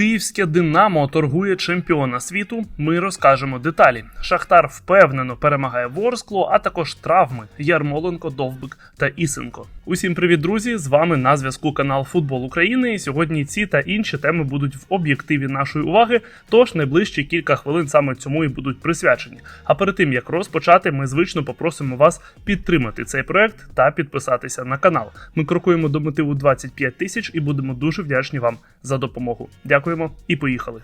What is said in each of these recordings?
Київське Динамо торгує чемпіона світу. Ми розкажемо деталі. Шахтар впевнено перемагає Ворскло, а також травми Ярмоленко, Довбик та Ісенко. Усім привіт, друзі! З вами на зв'язку канал Футбол України. І сьогодні ці та інші теми будуть в об'єктиві нашої уваги. Тож найближчі кілька хвилин саме цьому і будуть присвячені. А перед тим як розпочати, ми звично попросимо вас підтримати цей проект та підписатися на канал. Ми крокуємо до мотиву 25 тисяч і будемо дуже вдячні вам за допомогу. Дякуємо і поїхали.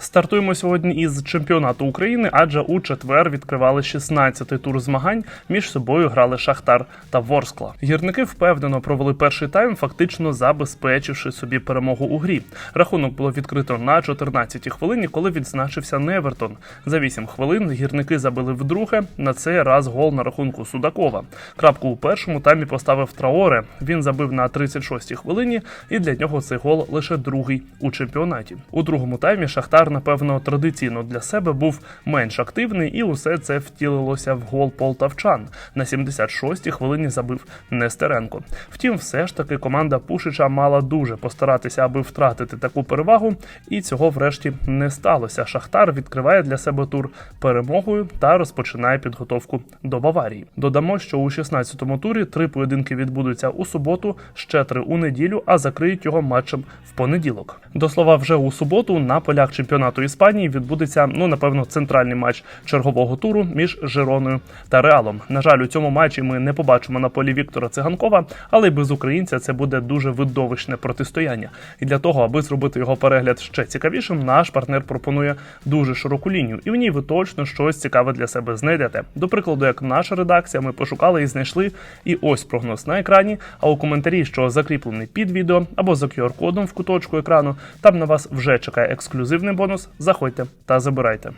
Стартуємо сьогодні із чемпіонату України, адже у четвер відкривали 16-й тур змагань. Між собою грали Шахтар та Ворскла. Гірники впевнено провели перший тайм, фактично забезпечивши собі перемогу у грі. Рахунок було відкрито на 14-й хвилині, коли відзначився Невертон. За 8 хвилин гірники забили вдруге. На цей раз гол на рахунку Судакова. Крапку у першому таймі поставив Траоре. Він забив на 36-й хвилині, і для нього цей гол лише другий у чемпіонаті. У другому таймі Шахтар, напевно, традиційно для себе був менш активний, і усе це втілилося в гол полтавчан. На 76-й хвилині забив Нестеренко. Втім, все ж таки команда Пушича мала дуже постаратися, аби втратити таку перевагу, і цього врешті не сталося. Шахтар відкриває для себе тур перемогою та розпочинає підготовку до Баварії. Додамо, що у 16-му турі три поєдинки відбудуться у суботу, ще три у неділю, а закриють його матчем в понеділок. До слова, вже у суботу на полях чемпіонату Іспанії відбудеться ну напевно центральний матч чергового туру між Жироною та Реалом. На жаль, у цьому матчі ми не побачимо на полі Віктора Циганкова, але й без українця це буде дуже видовищне протистояння. І для того, аби зробити його перегляд ще цікавішим, наш партнер пропонує дуже широку лінію, і в ній ви точно щось цікаве для себе знайдете. До прикладу, як наша редакція, ми пошукали і знайшли. І ось прогноз на екрані. А у коментарі, що закріплений під відео або за QR-кодом в куточку екрану, там на вас вже чекає ексклюзивний бонус. Заходьте та забирайте.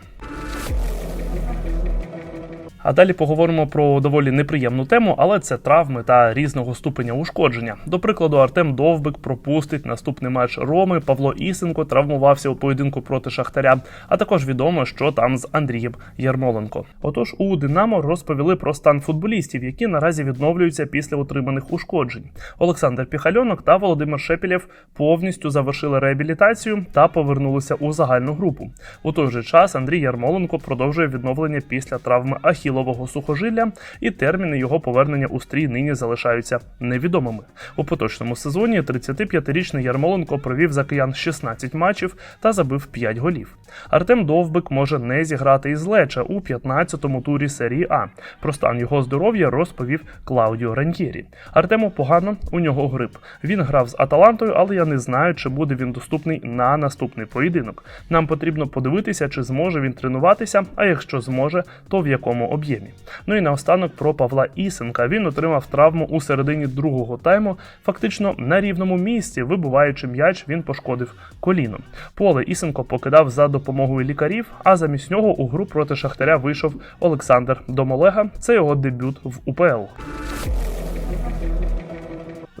А далі поговоримо про доволі неприємну тему, але це травми та різного ступеня ушкодження. До прикладу, Артем Довбик пропустить наступний матч Роми. Павло Ісенко травмувався у поєдинку проти Шахтаря. А також відомо, що там з Андрієм Ярмоленко. Отож, у Динамо розповіли про стан футболістів, які наразі відновлюються після отриманих ушкоджень. Олександр Піхальонок та Володимир Шепілєв повністю завершили реабілітацію та повернулися у загальну групу. У той же час Андрій Ярмоленко продовжує відновлення після травми Ахіл ахілового сухожилля, і терміни його повернення у стрій нині залишаються невідомими. У поточному сезоні 35-річний Ярмоленко провів за киян 16 матчів та забив 5 голів. Артем Довбик може не зіграти із Леча у 15-му турі серії А. Про стан його здоров'я розповів Клаудіо Раньєрі. Артему погано, у нього грип. Він грав з Аталантою, але я не знаю, чи буде він доступний на наступний поєдинок. Нам потрібно подивитися, чи зможе він тренуватися, а якщо зможе, то в якому об'ємі об'ємі. Ну і наостанок про Павла Ісенка. Він отримав травму у середині другого тайму. Фактично на рівному місці, вибуваючи м'яч, він пошкодив коліно. Поле Ісенко покидав за допомогою лікарів, а замість нього у гру проти Шахтаря вийшов Олександр Домолега. Це його дебют в УПЛ.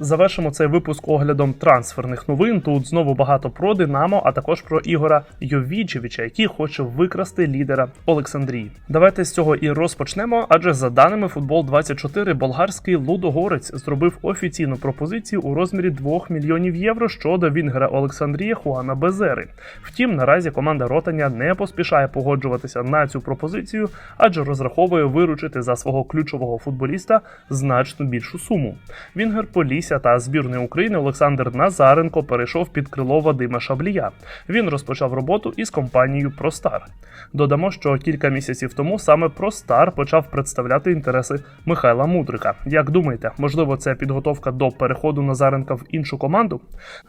Завершимо цей випуск оглядом трансферних новин. Тут знову багато про Динамо, а також про Ігора Йовічевича, який хоче викрасти лідера Олександрії. Давайте з цього і розпочнемо. Адже за даними футбол 24 болгарський Лудогорець зробив офіційну пропозицію у розмірі 2 мільйонів євро щодо Вінгера Олександрії Хуана Безери. Втім, наразі команда Ротаня не поспішає погоджуватися на цю пропозицію, адже розраховує виручити за свого ключового футболіста значно більшу суму. Вінгер Полісся та збірної України Олександр Назаренко перейшов під крило Вадима Шаблія. Він розпочав роботу із компанією Простар. Додамо, що кілька місяців тому саме Простар почав представляти інтереси Михайла Мудрика. Як думаєте, можливо, це підготовка до переходу Назаренка в іншу команду?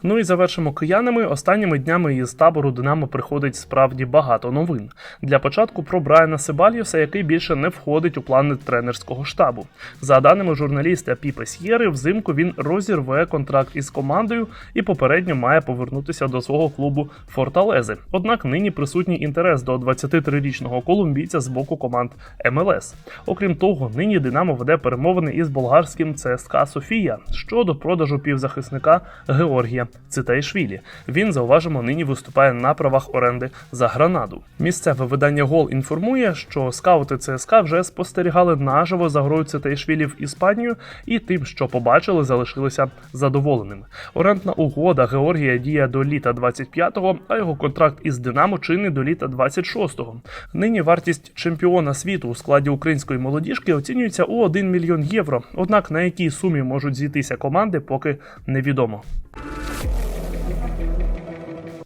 Ну і завершимо киянами. Останніми днями із табору Динамо приходить справді багато новин. Для початку про Брайана Себальєса, який більше не входить у плани тренерського штабу. За даними журналіста Піпе С'єри, взимку він розірве контракт із командою і попередньо має повернутися до свого клубу Форталези. Однак нині присутній інтерес до 23-річного колумбійця з боку команд МЛС. Окрім того, нині Динамо веде перемовини із болгарським ЦСКА Софія щодо продажу півзахисника Георгія Цитайшвілі. Він зауважимо нині виступає на правах оренди за гранаду. Місцеве видання Гол інформує, що скаути ЦСКА вже спостерігали наживо за грою Цитайшвілі в Іспанію і тим, що побачили, залишили залишилися задоволеними. Орендна угода Георгія діє до літа 25-го, а його контракт із Динамо чинний до літа 26-го. Нині вартість чемпіона світу у складі української молодіжки оцінюється у 1 мільйон євро. Однак на якій сумі можуть зійтися команди, поки невідомо.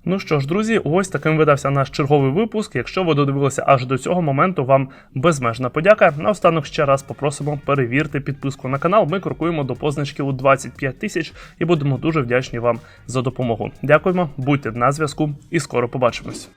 Ну що ж, друзі, ось таким видався наш черговий випуск. Якщо ви додивилися аж до цього моменту, вам безмежна подяка. Наостанок ще раз попросимо перевірте підписку на канал. Ми крокуємо до позначки у 25 тисяч і будемо дуже вдячні вам за допомогу. Дякуємо, будьте на зв'язку і скоро побачимось.